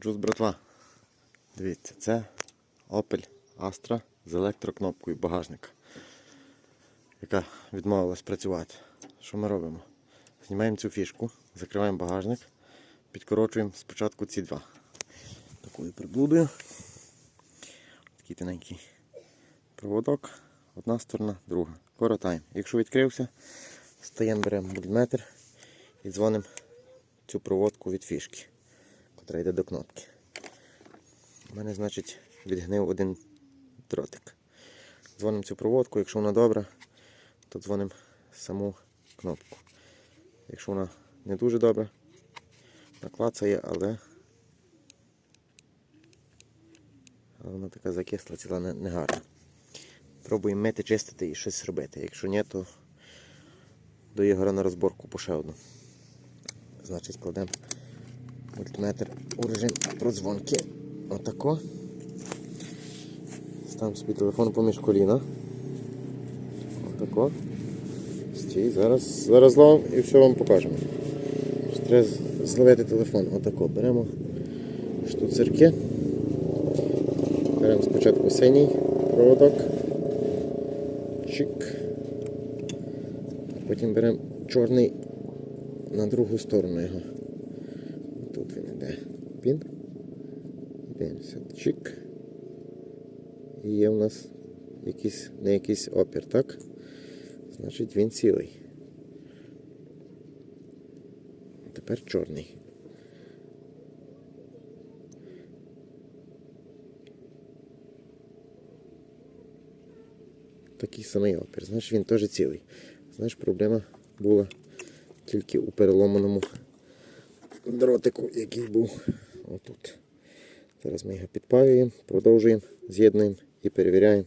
Джуз, братва. Дивіться, це Opel Astra з електрокнопкою багажника, яка відмовилась працювати. Що ми робимо? Знімаємо цю фішку, закриваємо багажник, підкорочуємо спочатку ці два. Такою приблудою. Такий тоненький проводок. Одна сторона, друга. Коротаємо. Якщо відкрився, стаємо, беремо мультиметр і дзвонимо цю проводку від фішки, котра йде до кнопки. У мене, значить, відгнив один дротик. Дзвонимо цю проводку, якщо вона добра, то дзвонимо саму кнопку. Якщо вона не дуже добра, наклацає, але, але вона така закисла, ціла не, не. Пробуємо мити, чистити і щось робити. Якщо ні, то до Ігора на розборку по ще одну. Значить, складемо мультиметр у режим продзвонки. Отако. Ставимо собі телефон поміж коліна. Отако. Стій, зараз, зараз зловимо і все вам покажемо. Треба зловити телефон. Отако. Беремо штуцерки. Беремо спочатку синій проводок. Чик. Потім беремо чорний на другу сторону його. Тут він йде. Пін. Дивимося. І є в нас якийсь, не якийсь опір, так? Значить він цілий. Тепер чорний. Такий самий опір. Значить він теж цілий. Знаєш, проблема була тільки у переломаному дротику, який був отут. Зараз ми його підпаюємо, продовжуємо, з'єднуємо і перевіряємо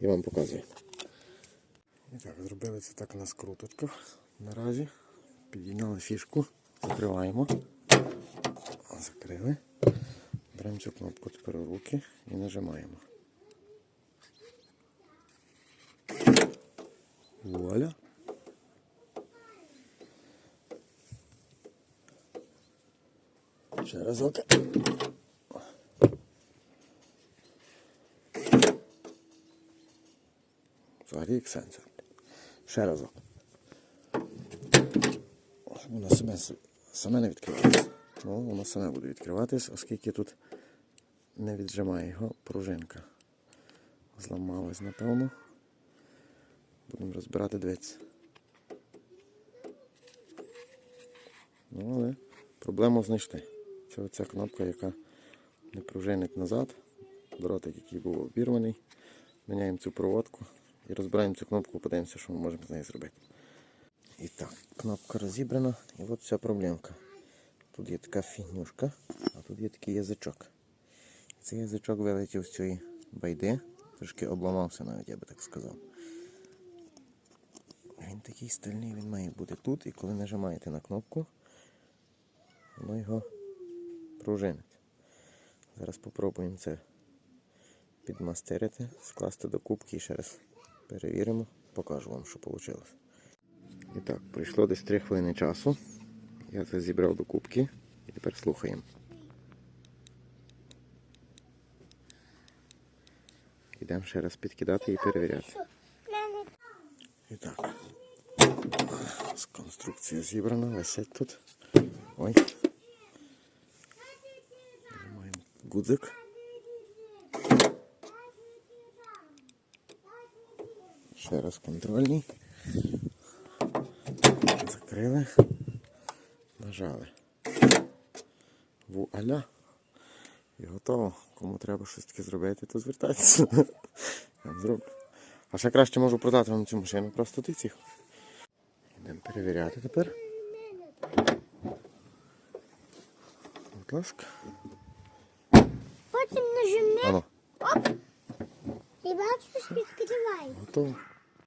і вам показуємо. І так, зробили це так на скруточках. Наразі підійняли фішку, закриваємо. Закрили. Беремо цю кнопку тепер у руки і нажимаємо. Вуаля. Ще разок. Взагалі як сенсор. Ще разок. Воно саме, саме не відкривається. Воно саме буде відкриватись, оскільки тут не віджимає його пружинка. Зламалась, напевно. Будемо розбирати дивитися. Ну, але проблему знайшли. Це оця кнопка, яка не пружинить назад. Дротик, який був обірваний. Міняємо цю проводку і розбираємо цю кнопку, подивимося, що ми можемо з нею зробити. І так, кнопка розібрана, і от вся проблемка. Тут є така фігнюшка, а тут є такий язичок. Цей язичок вилетів з цієї байди, трошки обламався навіть, я би так сказав. Він такий стильний, він має бути тут, і коли нажимаєте на кнопку, воно його пружинить. Зараз спробуємо це підмастерити, скласти до кубки і ще раз перевіримо, покажу вам, що вийшло. І так, пройшло десь 3 хвилини часу. Я це зібрав до кубки і тепер слухаємо. Йдемо ще раз підкидати і перевіряти. І так. Конструкція зібрана, висить тут. Ой. Маємо. Ще раз контрольний. Закрили. Нажали. Вуаля. І готово. Кому треба щось таке зробити, то звертайтеся. Я вам зроблю. А ще краще можу продати вам цю машину просто ти цих. Йдемо перевіряти тепер. Будь ласка. Потім нажми Оп. і бачиш, відкривай. готово.